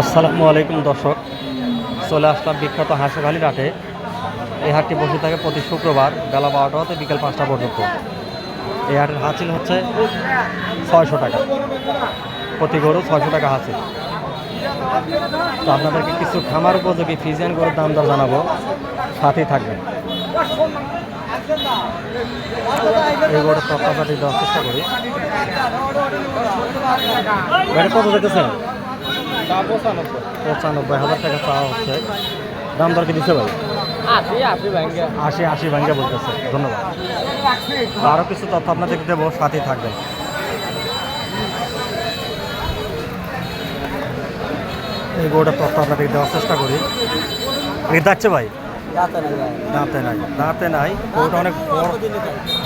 আসসালামু আলাইকুম দর্শক। চলে আসলাম বিখ্যাত হাঁসখালি হাটে এই হাটটি বসে থাকে প্রতি শুক্রবার বেলা বারোটা হতে বিকেল পাঁচটা পর্যন্ত। এই হাটের হাসিল হচ্ছে ছয়শো টাকা। প্রতি গরু ছয়শো টাকা হাসিল তো আপনাদেরকে কিছু খামার উপযোগী ফিজিয়ান গরুর দাম দর জানাব। সাথেই থাকবেন। এই গরুর তত্ত্বাপাতি দেওয়ার চেষ্টা করি। কত দেখেছেন পঁচানব্বই হাজার টাকা চাওয়া হচ্ছে। দাম দর কি দিচ্ছে ভাই? আশি আশি ব্যাংকে বলতেছে। ধন্যবাদ। আরও কিছু তথ্য আপনাদেরকে দেবো সাথেই থাকবেন। এই গরুটার তথ্য আপনাদেরকে দেওয়ার চেষ্টা করি। এই যাচ্ছে ভাই? দাঁতে নাই। দাঁতে নাই গরুটা অনেক বড়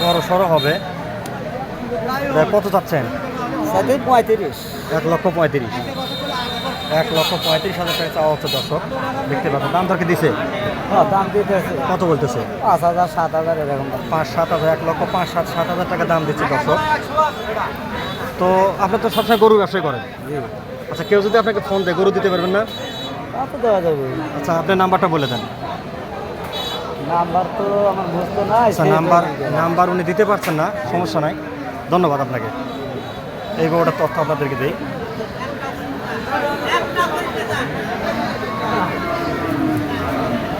বড় সড়ো হবে। কত চাচ্ছেন? পঁয়ত্রিশ। এক লক্ষ পঁয়ত্রিশ। এক লক্ষ পঁয়ত্রিশ হাজার টাকা চাওয়া হচ্ছে দর্শক। দেখতে পাচ্ছেন দাম দরকে দিছে? হ্যাঁ দাম দিতেছে। কত বলতেছে? পাঁচ হাজার সাত হাজার এরকম। পাঁচ সাত হাজার এক লক্ষ পাঁচ সাত সাত হাজার টাকা দাম দিচ্ছে দর্শক। তো আপনি তো সবসময় গরু ব্যবসায় করেন? আচ্ছা কেউ যদি আপনাকে ফোন দেয় গরু দিতে পারবেন না? তো দেওয়া যাবে। আচ্ছা আপনার নাম্বারটা বলে দেন। নাম্বার তো আমার বুঝতো নাই আচ্ছা নাম্বার নাম্বার উনি দিতে পারছেন না সমস্যা নাই। ধন্যবাদ আপনাকে। এই গরুটার তথ্য আপনাদেরকে দিই।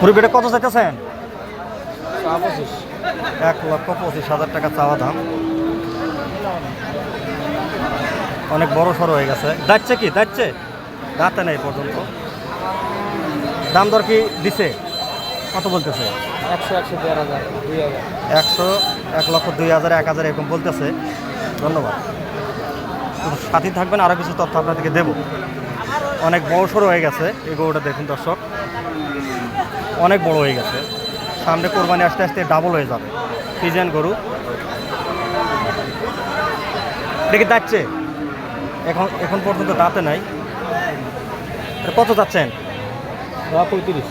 মুরগিটা কত চাইতেছেন? পঁচিশ। এক লক্ষ পঁচিশ হাজার টাকা চাওয়া দাম। অনেক বড় সড়ো হয়ে গেছে। যাচ্ছে কি? যাচ্ছে দাঁতে নেই পর্যন্ত। দাম দর কি দিছে? কত বলতেছে? একশো একশো দেড় হাজার দুই হাজার। একশো এক লক্ষ দুই হাজার এক হাজার এরকম বলতেছে। ধন্যবাদ। সাথী থাকবেন আরও কিছু তথ্য আপনাদেরকে দেব। অনেক বড় সড়ো হয়ে গেছে এই গরুটা দেখুন দর্শক। অনেক বড় হয়ে গেছে। সামনে কোরবানি আস্তে আস্তে ডাবল হয়ে যাবে। ফিজিয়ান গরু। দেখে যাচ্ছে। এখন এখন পর্যন্ত দাঁতে নাই। কত যাচ্ছেন? পঁয়ত্রিশ।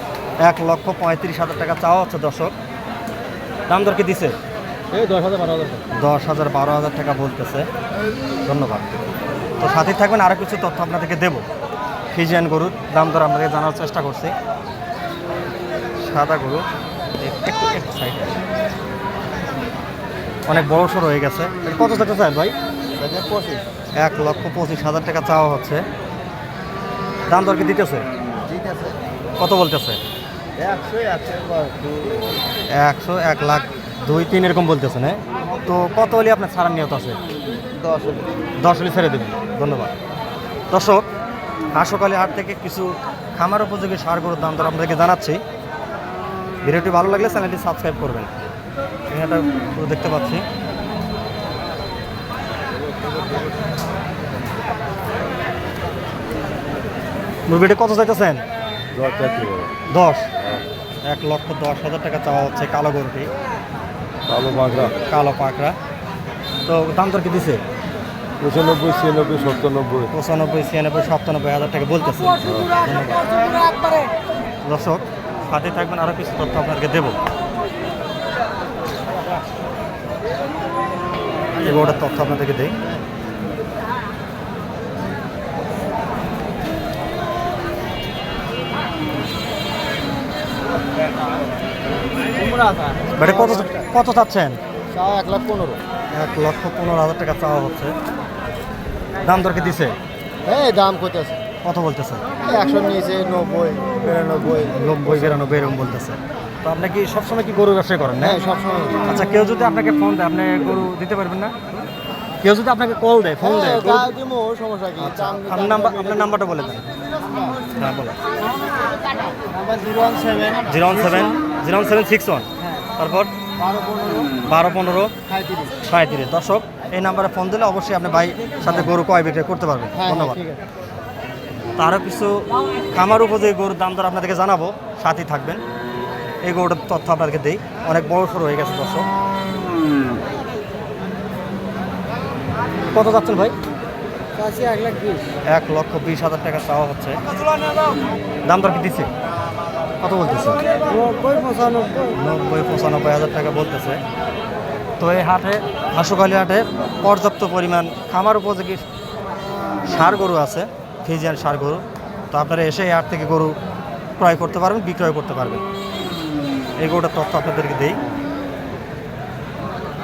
এক লক্ষ পঁয়ত্রিশ হাজার টাকা চাওয়া হচ্ছে দর্শক। দাম দর কি দিছে? এই দশ হাজার বারো হাজার দশ হাজার বারো হাজার টাকা বলতেছে। ধন্যবাদ। তো সাথে থাকবেন আরও কিছু তথ্য আপনাদেরকে দেব। ফিজিয়ান গরুর দাম দর আপনাদের জানার চেষ্টা করছি। সাদা গরু অনেক বড় সড়ো হয়ে গেছে। কত টাকা চাই ভাই? পঁচিশ। এক লক্ষ পঁচিশ হাজার টাকা চাওয়া হচ্ছে। দাম দর কি দিতেছে? কত বলতেছে? একশো এক লাখ দুই তিন এরকম বলতেছে না? তো কত হলে আপনার ছাড়ার নিয়ত আছে? দশ দশ হলে ছেড়ে দেবেন। ধন্যবাদ। দর্শক হাঁসকালী হাট থেকে কিছু খামার উপযোগী সার গরুর দাম দর আপনাদেরকে জানাচ্ছি। ভিডিওটি ভালো লাগলে চ্যানেলটি সাবস্ক্রাইব করবেন। এখানে একটা দেখতে পাচ্ছি। মুরগিটি কত চাইতেছেন? দশ এক লক্ষ দশ হাজার টাকা চাওয়া হচ্ছে কালো গরুটি। কালো বাঁকড়া কালো পাকড়া। তো দাম দর কি দিছে? পঁচানব্বই ছিয়ানব্বই সত্তানব্বই। পঁচানব্বই ছিয়ানব্বই সাতানব্বই হাজার টাকা বলতেছে। দর্শক সাথে থাকবেন আরও কিছু তথ্য আপনাদেরকে দেবো। এগুলোটার তথ্য আপনাদেরকে দেই। কত কত চাচ্ছেন? এক লাখ পনেরো। এক লক্ষ পনেরো হাজার টাকা চাওয়া হচ্ছে। দাম দরকে দিছে? এই দাম কত আছে কত বলতেছে? একশো নিয়েছে নব্বই বিরানব্বই। নব্বই বিরানব্বই এরকম বলতেছে। তো আপনি কি সবসময় কি গরু ব্যবসা করেন না? হ্যাঁ সবসময়। আচ্ছা কেউ যদি আপনাকে ফোন দেয় আপনি গরু দিতে পারবেন না? কেউ যদি আপনাকে কল দেয় ফোন দেয় দিমো, সমস্যা কি? দাম আপনার নাম্বার আপনার নাম্বারটা বলে দেন। হ্যাঁ বলো number zero one seven zero one seven six one. হ্যাঁ। তারপর বারো পনেরো বারো পনেরো সাঁত্রিশ দর্শক এই নাম্বারে ফোন দিলে অবশ্যই আপনি ভাই সাথে গরু কয় বিক্রি করতে পারবেন। হ্যাঁ হ্যাঁ, ধন্যবাদ। তারও কিছু খামার উপযোগী গরুর দাম দর আপনাদেরকে জানাব সাথেই থাকবেন। এই গরুটার তথ্য আপনাদেরকে দিই। অনেক বড় সড়ো হয়ে গেছে দর্শক। কত যাচ্ছেন ভাই? এক লক্ষ বিশ হাজার টাকা চাওয়া হচ্ছে। দাম দর কি দিচ্ছে? কত বলতেছে? নব্বই পঁচানব্বই হাজার টাকা বলতেছে। তো এই হাটে হাসুকালি হাটে পর্যাপ্ত পরিমাণ খামার উপযোগী সার গরু আছে ফিজিয়ান সার গরু। তো আপনারা এসে হাট থেকে গরু ক্রয় করতে পারবেন বিক্রয় করতে পারবেন। এই গরুটার তথ্য আপনাদেরকে দেই।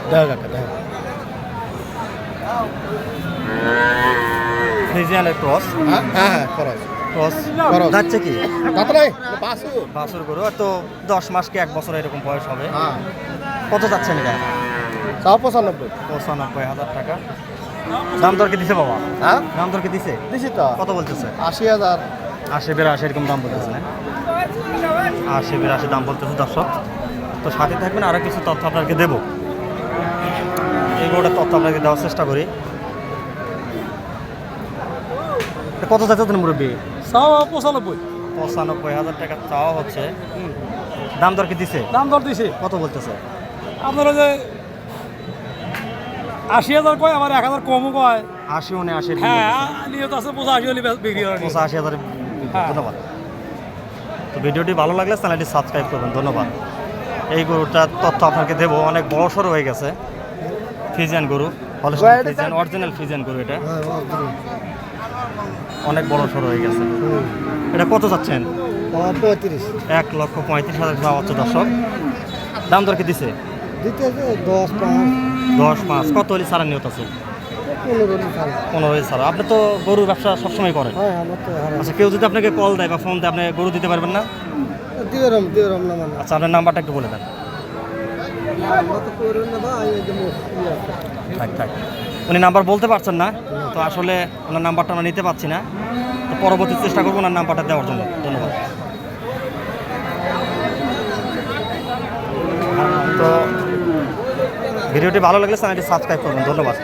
দেখা কাকা দেখা ফ্রিজিয়ানের ক্রস। হ্যাঁ হ্যাঁ ক্রস। যাচ্ছে কি? গরু। তো দশ মাস কি এক বছর এরকম বয়স হবে। হ্যাঁ। কত যাচ্ছেন এটা? তাও পঁচানব্বই? পঁচানব্বই হাজার টাকা। দাম দরকে দিছে বাবা? হ্যাঁ? দাম দরকে দিছে? দিছি তো। কত বলতেছে? আশি হাজার। আশি বিরাশি এরকম দাম বলতেছে না? আশি বিরাশি দাম বলতেছে দর্শক। তো সাথে থাকবেন আরও কিছু তথ্য আপনাকে দেবো। এই তথ্য আপনাকে দেওয়ার চেষ্টা করি। এটা কত যাচ্ছে মুরব্বী? তাও পঁচানব্বই। পঁচানব্বই হাজার টাকা চাওয়া হচ্ছে। দাম দর কি দিছে? দাম দর দিছে। কত বলতেছে? আপনারা যে আশি হাজার কয় আমার এক হাজার কমও কয়। আশি উনে আশি হ্যাঁ নিয়ত আছে পঁচাশি হলে বিক্রি নিয়ত। পঁচাশি হাজার হ্যাঁ। ধন্যবাদ। তো ভিডিওটি ভালো লাগলে চ্যানেলটি সাবস্ক্রাইব করবেন ধন্যবাদ। এই গরুটার তথ্য আপনাকে দেবো অনেক বড় সড়ো হয়ে গেছে। ফিজিয়ান গরু ফিজিয়ান অরিজিনাল ফিজিয়ান গরু এটা। অনেক বড় সড়ো হয়ে গেছে। এটা কত যাচ্ছেন পঁয়ত্রিশ। এক লক্ষ পঁয়ত্রিশ হাজার টাকা হচ্ছে দর্শক। দাম দর কি দিছে? দিতে দশ পাঁচ। দশ পাঁচ কত হলে সারা নিয়ত আছে? পনেরো ছাড়া আপনি তো গরুর ব্যবসা সবসময় করেন। হ্যাঁ হারাই আচ্ছা কেউ যদি আপনাকে কল দেয় বা ফোন দেয় আপনি গরু দিতে পারবেন না? মানে। আচ্ছা আপনার নাম্বারটা একটু বলে দেন। ইয়ে থাক থাক। উনি নাম্বার বলতে পারছেন না তো আসলে ওনার নাম্বারটা আমরা নিতে পারছি না। তো পরবর্তী চেষ্টা করব ওনার নাম্বারটা দেওয়ার জন্য। ধন্যবাদ। তো ভিডিওটি ভালো লাগলে চ্যানেলটি সাবস্ক্রাইব করবেন। ধন্যবাদ।